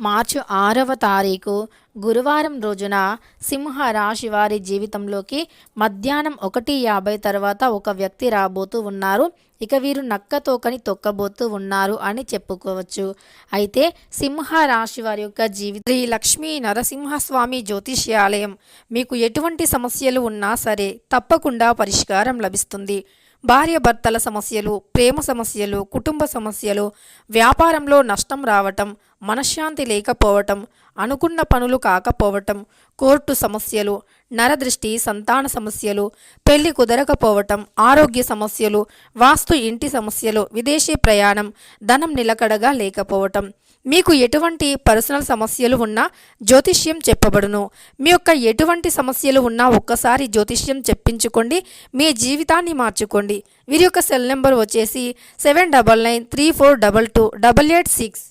మార్చి ఆరవ తారీఖు గురువారం రోజున సింహ రాశి వారి జీవితంలోకి మధ్యాహ్నం ఒకటి యాభై తర్వాత ఒక వ్యక్తి రాబోతూ ఉన్నారు. ఇక వీరు నక్క తోకని తొక్కబోతూ ఉన్నారు అని చెప్పుకోవచ్చు. అయితే సింహ రాశి వారి యొక్క జీవిత శ్రీ లక్ష్మీ నరసింహస్వామి జ్యోతిష్యాలయం మీకు ఎటువంటి సమస్యలు ఉన్నా సరే తప్పకుండా పరిష్కారం లభిస్తుంది. భార్యాభర్తల సమస్యలు ప్రేమ సమస్యలు కుటుంబ సమస్యలు వ్యాపారంలో నష్టం రావటం మనశ్శాంతి లేకపోవటం అనుకున్న పనులు కాకపోవటం కోర్టు సమస్యలు నరదృష్టి సంతాన సమస్యలు పెళ్ళి కుదరకపోవటం ఆరోగ్య సమస్యలు వాస్తు ఇంటి సమస్యలు విదేశీ ప్రయాణం ధనం నిలకడగా లేకపోవటం మీకు ఎటువంటి పర్సనల్ సమస్యలు ఉన్నా జ్యోతిష్యం చెప్పబడును. మీ యొక్క ఎటువంటి సమస్యలు ఉన్నా ఒక్కసారి జ్యోతిష్యం చెప్పించుకోండి. మీ జీవితాన్ని మార్చుకోండి. వీరి యొక్క సెల్ నెంబర్ వచ్చేసి seven double nine three four double two double eight six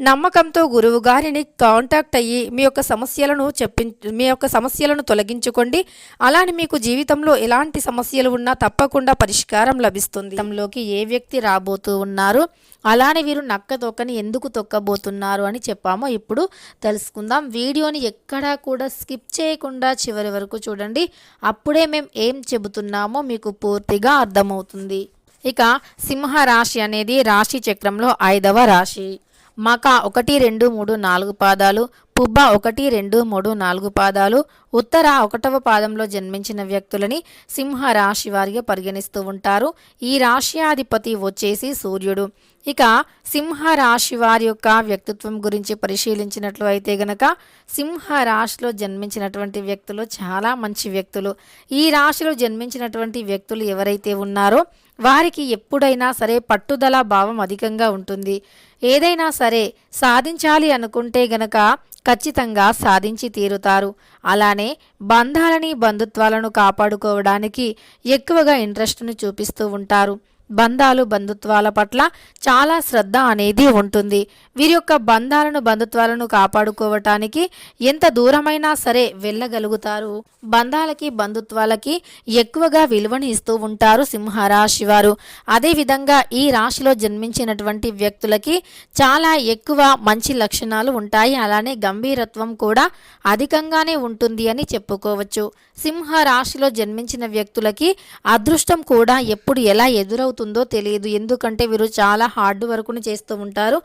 నమ్మకంతో గురువు గారిని కాంటాక్ట్ అయ్యి మీ యొక్క సమస్యలను చెప్పి మీ యొక్క సమస్యలను తొలగించుకోండి. అలానే మీకు జీవితంలో ఎలాంటి సమస్యలు ఉన్నా తప్పకుండా పరిష్కారం లభిస్తుంది. తమలోకి ఏ వ్యక్తి రాబోతూ ఉన్నారు? అలానే వీరు నక్క తొక్కని ఎందుకు తొక్కబోతున్నారు అని చెప్పామో ఇప్పుడు తెలుసుకుందాం. వీడియోని ఎక్కడా కూడా స్కిప్ చేయకుండా చివరి వరకు చూడండి. అప్పుడే మేము ఏం చెబుతున్నామో మీకు పూర్తిగా అర్థమవుతుంది. ఇక సింహ రాశి అనేది రాశి చక్రంలో ఐదవ రాశి. మక ఒకటి రెండు మూడు నాలుగు పాదాలు పుబ్బ ఒకటి రెండు మూడు నాలుగు పాదాలు ఉత్తర ఒకటవ పాదంలో జన్మించిన వ్యక్తులని సింహ రాశి వారిగా పరిగణిస్తూ ఉంటారు. ఈ రాశ్యాధిపతి వచ్చేసి సూర్యుడు. ఇక సింహ రాశి వారి యొక్క వ్యక్తిత్వం గురించి పరిశీలించినట్లు అయితే గనక సింహ రాశిలో జన్మించినటువంటి వ్యక్తులు చాలా మంచి వ్యక్తులు. ఈ రాశిలో జన్మించినటువంటి వ్యక్తులు ఎవరైతే ఉన్నారో వారికి ఎప్పుడైనా సరే పట్టుదల భావం అధికంగా ఉంటుంది. ఏదైనా సరే సాధించాలి అనుకుంటే గనక ఖచ్చితంగా సాధించి తీరుతారు. అలానే బంధాలని బంధుత్వాలను కాపాడుకోవడానికి ఎక్కువగా ఇంట్రెస్ట్ను చూపిస్తూ ఉంటారు. బంధాలు బంధుత్వాల పట్ల చాలా శ్రద్ధ అనేది ఉంటుంది. వీరి యొక్క బంధాలను బంధుత్వాలను కాపాడుకోవటానికి ఎంత దూరమైనా సరే వెళ్ళగలుగుతారు. బంధాలకి బంధుత్వాలకి ఎక్కువగా విలువని ఇస్తూ ఉంటారు సింహరాశి వారు. అదేవిధంగా ఈ రాశిలో జన్మించినటువంటి వ్యక్తులకి చాలా ఎక్కువ మంచి లక్షణాలు ఉంటాయి. అలానే గంభీరత్వం కూడా అధికంగానే ఉంటుంది అని చెప్పుకోవచ్చు. సింహ రాశిలో జన్మించిన వ్యక్తులకి అదృష్టం కూడా ఎప్పుడు ఎలా ఎదురవుతుంది తెలియదు. ఎందుకంటే వీరు చాలా హార్డ్ వర్క్ను చేస్తూ ఉంటారు.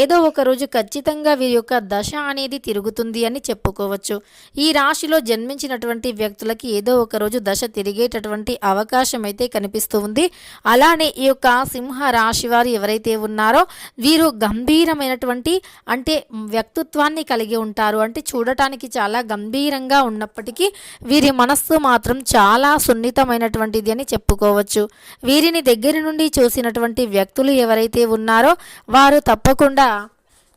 ఏదో ఒక రోజు ఖచ్చితంగా వీరి యొక్క దశ అనేది తిరుగుతుంది అని చెప్పుకోవచ్చు. ఈ రాశిలో జన్మించినటువంటి వ్యక్తులకి ఏదో ఒక రోజు దశ తిరిగేటటువంటి అవకాశం అయితే కనిపిస్తూ ఉంది. అలానే ఈ యొక్క సింహ రాశి వారు ఎవరైతే ఉన్నారో వీరు గంభీరమైనటువంటి అంటే వ్యక్తిత్వాన్ని కలిగి ఉంటారు. అంటే చూడటానికి చాలా గంభీరంగా ఉన్నప్పటికీ వీరి మనస్సు మాత్రం చాలా సున్నితమైనటువంటిది అని చెప్పుకోవచ్చు. వీరిని దగ్గర నుండి చూసినటువంటి వ్యక్తులు ఎవరైతే ఉన్నారో వారు తప్పకుండా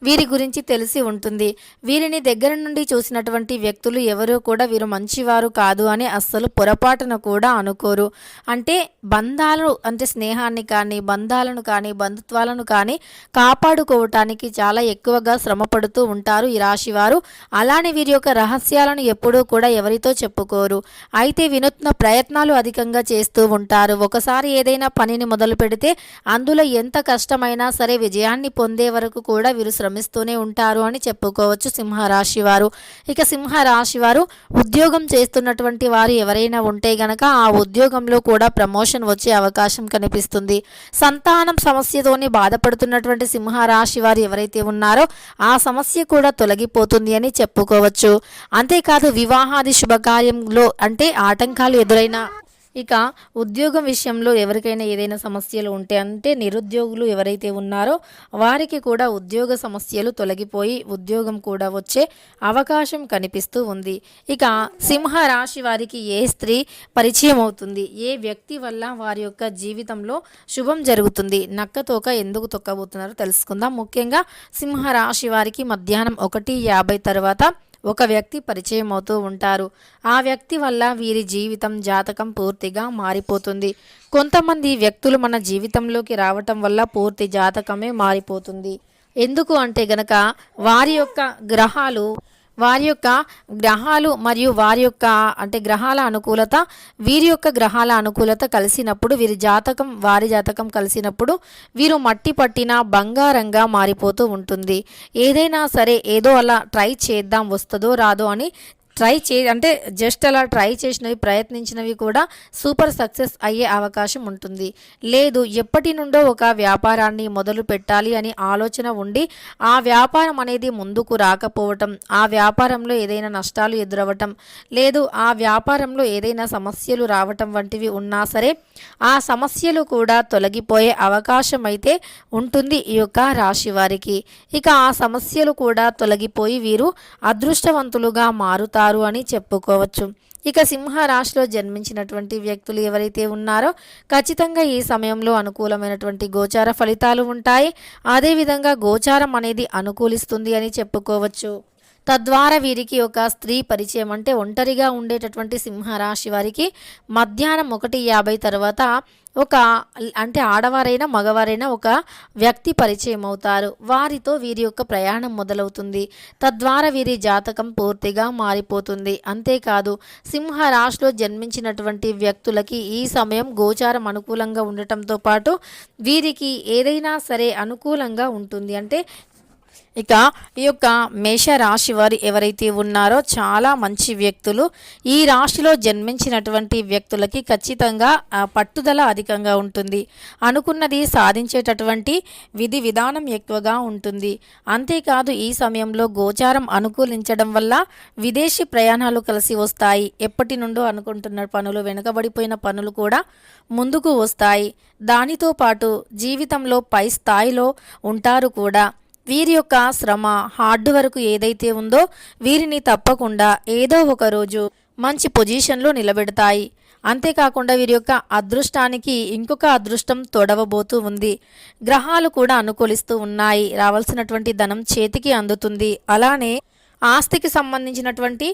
వీరి గురించి తెలిసి ఉంటుంది. వీరిని దగ్గర నుండి చూసినటువంటి వ్యక్తులు ఎవరూ కూడా వీరు మంచివారు కాదు అని అస్సలు పొరపాటున కూడా అనుకోరు. అంటే బంధాలు అంటే స్నేహాన్ని కానీ బంధాలను కానీ బంధుత్వాలను కానీ కాపాడుకోవటానికి చాలా ఎక్కువగా శ్రమపడుతూ ఉంటారు ఈ రాశివారు. అలానే వీరి యొక్క రహస్యాలను ఎప్పుడూ కూడా ఎవరితో చెప్పుకోరు. అయితే వినూత్న ప్రయత్నాలు అధికంగా చేస్తూ ఉంటారు. ఒకసారి ఏదైనా పనిని మొదలు పెడితే అందులో ఎంత కష్టమైనా సరే విజయాన్ని పొందే వరకు కూడా వీరు శ్రమిస్తూనే ఉంటారు అని చెప్పుకోవచ్చు సింహరాశి వారు. ఇక సింహరాశి వారు ఉద్యోగం చేస్తున్నటువంటి వారు ఎవరైనా ఉంటే గనక ఆ ఉద్యోగంలో కూడా ప్రమోషన్ వచ్చే అవకాశం కనిపిస్తుంది. సంతానం సమస్యతోనే బాధపడుతున్నటువంటి సింహరాశి వారు ఎవరైతే ఉన్నారో ఆ సమస్య కూడా తొలగిపోతుంది అని చెప్పుకోవచ్చు. అంతేకాదు వివాహాది శుభకార్యంలో అంటే ఆటంకాలు ఎదురైనా ఇక ఉద్యోగం విషయంలో ఎవరికైనా ఏదైనా సమస్యలు ఉంటే అంటే నిరుద్యోగులు ఎవరైతే ఉన్నారో వారికి కూడా ఉద్యోగ సమస్యలు తొలగిపోయి ఉద్యోగం కూడా వచ్చే అవకాశం కనిపిస్తూ ఉంది. ఇక సింహ రాశి వారికి ఏ స్త్రీ పరిచయం అవుతుంది? ఏ వ్యక్తి వల్ల వారి యొక్క జీవితంలో శుభం జరుగుతుంది? నక్క తోక ఎందుకు తొక్కబోతున్నారో తెలుసుకుందాం. ముఖ్యంగా సింహ రాశి వారికి మధ్యాహ్నం ఒకటి యాభై తర్వాత ఒక వ్యక్తి పరిచయం అవుతూ ఉంటారు. ఆ వ్యక్తి వల్ల వీరి జీవితం జాతకం పూర్తిగా మారిపోతుంది. కొంతమంది వ్యక్తులు మన జీవితంలోకి రావటం వల్ల పూర్తి జాతకమే మారిపోతుంది. ఎందుకు అంటే గనక వారి యొక్క గ్రహాలు వారి యొక్క గ్రహాలు మరియు వారి యొక్క అంటే గ్రహాల అనుకూలత వీరి యొక్క గ్రహాల అనుకూలత కలిసినప్పుడు వీరి జాతకం వారి జాతకం కలిసినప్పుడు వీరు మట్టి పట్టిన బంగారంగా మారిపోతూ ఉంటుంది. ఏదైనా సరే ఏదో అలా ట్రై చేద్దాం వస్తుందో రాదో అని ట్రై చే అంటే జస్ట్ అలా ట్రై చేసినవి ప్రయత్నించినవి కూడా సూపర్ సక్సెస్ అయ్యే అవకాశం ఉంటుంది. లేదు ఎప్పటి నుండో ఒక వ్యాపారాన్ని మొదలు పెట్టాలి అని ఆలోచన ఉండి ఆ వ్యాపారం అనేది ముందుకు రాకపోవటం ఆ వ్యాపారంలో ఏదైనా నష్టాలు ఎదురవ్వటం లేదు ఆ వ్యాపారంలో ఏదైనా సమస్యలు రావటం వంటివి ఉన్నా సరే ఆ సమస్యలు కూడా తొలగిపోయే అవకాశం అయితే ఉంటుంది ఈ యొక్క రాశి వారికి. ఇక ఆ సమస్యలు కూడా తొలగిపోయి వీరు అదృష్టవంతులుగా మారుతారు. అని చెప్పుకోవచ్చు. ఇక సింహరాశిలో జన్మించినటువంటి వ్యక్తులు ఎవరైతే ఉన్నారో ఖచ్చితంగా ఈ సమయంలో అనుకూలమైనటువంటి గోచార ఫలితాలు ఉంటాయి. అదేవిధంగా గోచారం అనేది అనుకూలిస్తుంది అని చెప్పుకోవచ్చు. తద్వారా వీరికి ఒక స్త్రీ పరిచయం అంటే ఒంటరిగా ఉండేటటువంటి సింహరాశి వారికి మధ్యాహ్నం ఒకటి యాభై తర్వాత ఒక అంటే ఆడవారైనా మగవారైనా ఒక వ్యక్తి పరిచయం అవుతారు. వారితో వీరి యొక్క ప్రయాణం మొదలవుతుంది. తద్వారా వీరి జాతకం పూర్తిగా మారిపోతుంది. అంతేకాదు సింహ రాశిలో జన్మించినటువంటి వ్యక్తులకి ఈ సమయం గోచారం అనుకూలంగా ఉండటంతో పాటు వీరికి ఏదైనా సరే అనుకూలంగా ఉంటుంది. అంటే ఇక ఈ యొక్క మేష రాశి వారు ఎవరైతే ఉన్నారో చాలా మంచి వ్యక్తులు. ఈ రాశిలో జన్మించినటువంటి వ్యక్తులకి ఖచ్చితంగా పట్టుదల అధికంగా ఉంటుంది. అనుకున్నది సాధించేటటువంటి విధి విధానం ఎక్కువగా ఉంటుంది. అంతేకాదు ఈ సమయంలో గోచారం అనుకూలించడం వల్ల విదేశీ ప్రయాణాలు కలిసి వస్తాయి. ఎప్పటి నుండో అనుకుంటున్న పనులు వెనుకబడిపోయిన పనులు కూడా ముందుకు వస్తాయి. దానితో పాటు జీవితంలో పై స్థాయిలో ఉంటారు కూడా. వీరి యొక్క శ్రమ హార్డ్ వర్క్ ఏదైతే ఉందో వీరిని తప్పకుండా ఏదో ఒక రోజు మంచి పొజిషన్లో నిలబెడతాయి. అంతేకాకుండా వీరి యొక్క అదృష్టానికి ఇంకొక అదృష్టం తొడవబోతూ ఉంది. గ్రహాలు కూడా అనుకూలిస్తూ ఉన్నాయి. రావాల్సినటువంటి ధనం చేతికి అందుతుంది. అలానే ఆస్తికి సంబంధించినటువంటి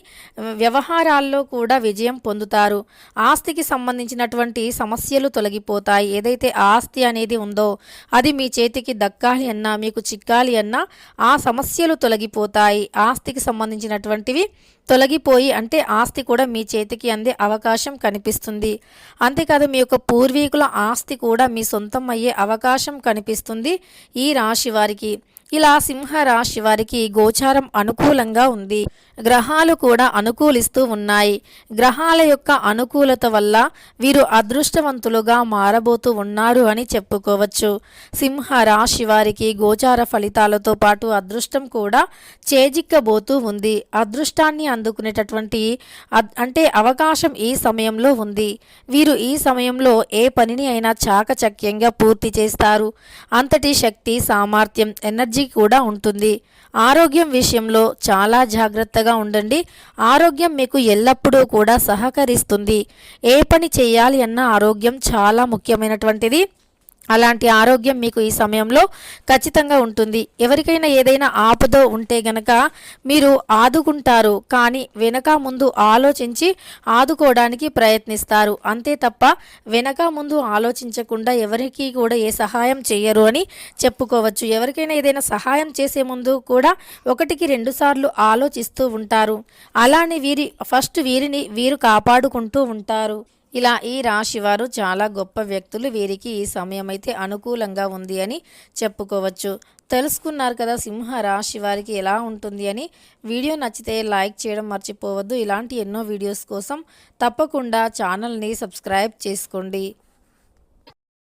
వ్యవహారాల్లో కూడా విజయం పొందుతారు. ఆస్తికి సంబంధించినటువంటి సమస్యలు తొలగిపోతాయి. ఏదైతే ఆస్తి అనేది ఉందో అది మీ చేతికి దక్కాలి అన్నా మీకు చిక్కాలి అన్నా ఆ సమస్యలు తొలగిపోతాయి. ఆస్తికి సంబంధించినటువంటివి తొలగిపోయి అంటే ఆస్తి కూడా మీ చేతికి అందే అవకాశం కనిపిస్తుంది. అంతేకాదు మీ యొక్క పూర్వీకుల ఆస్తి కూడా మీ సొంతం అయ్యే అవకాశం కనిపిస్తుంది ఈ రాశి వారికి. ఇలా సింహ రాశి వారికి గోచారం అనుకూలంగా ఉంది. గ్రహాలు కూడా అనుకూలిస్తూ ఉన్నాయి. గ్రహాల యొక్క అనుకూలత వల్ల వీరు అదృష్టవంతులుగా మారబోతూ ఉన్నారు అని చెప్పుకోవచ్చు. సింహ రాశి వారికి గోచార ఫలితాలతో పాటు అదృష్టం కూడా చేజిక్కబోతూ ఉంది. అదృష్టాన్ని అందుకునేటటువంటి అంటే అవకాశం ఈ సమయంలో ఉంది. వీరు ఈ సమయంలో ఏ పనిని అయినా చాకచక్యంగా పూర్తి చేస్తారు. అంతటి శక్తి సామర్థ్యం ఎనర్జీ కూడా ఉంటుంది. ఆరోగ్యం విషయంలో చాలా జాగ్రత్తగా ఉండండి. ఆరోగ్యం మీకు ఎల్లప్పుడూ కూడా సహకరిస్తుంది. ఏ పని చేయాలి అన్న ఆరోగ్యం చాలా ముఖ్యమైనటువంటిది. అలాంటి ఆరోగ్యం మీకు ఈ సమయంలో ఖచ్చితంగా ఉంటుంది. ఎవరికైనా ఏదైనా ఆపదో ఉంటే గనక మీరు ఆదుకుంటారు కానీ వెనక ముందు ఆలోచించి ఆదుకోవడానికి ప్రయత్నిస్తారు. అంతే తప్ప వెనక ముందు ఆలోచించకుండా ఎవరికి కూడా ఏ సహాయం చేయరు అని చెప్పుకోవచ్చు. ఎవరికైనా ఏదైనా సహాయం చేసే ముందు కూడా ఒకటికి రెండు సార్లు ఆలోచిస్తూ ఉంటారు. అలానే వీరి ఫస్ట్ వీరిని వీరు కాపాడుకుంటూ ఉంటారు. ఇలా ఈ రాశి వారు చాలా గొప్ప వ్యక్తులు. వీరికి ఈ సమయం అయితే అనుకూలంగా ఉంది అని చెప్పుకోవచ్చు. తెలుసుకున్నారు కదా సింహ రాశి వారికి ఎలా ఉంటుంది అని. వీడియో నచ్చితే లైక్ చేయడం మర్చిపోవద్దు. ఇలాంటి ఎన్నో వీడియోస్ కోసం తప్పకుండా ఛానల్ని సబ్స్క్రైబ్ చేసుకోండి.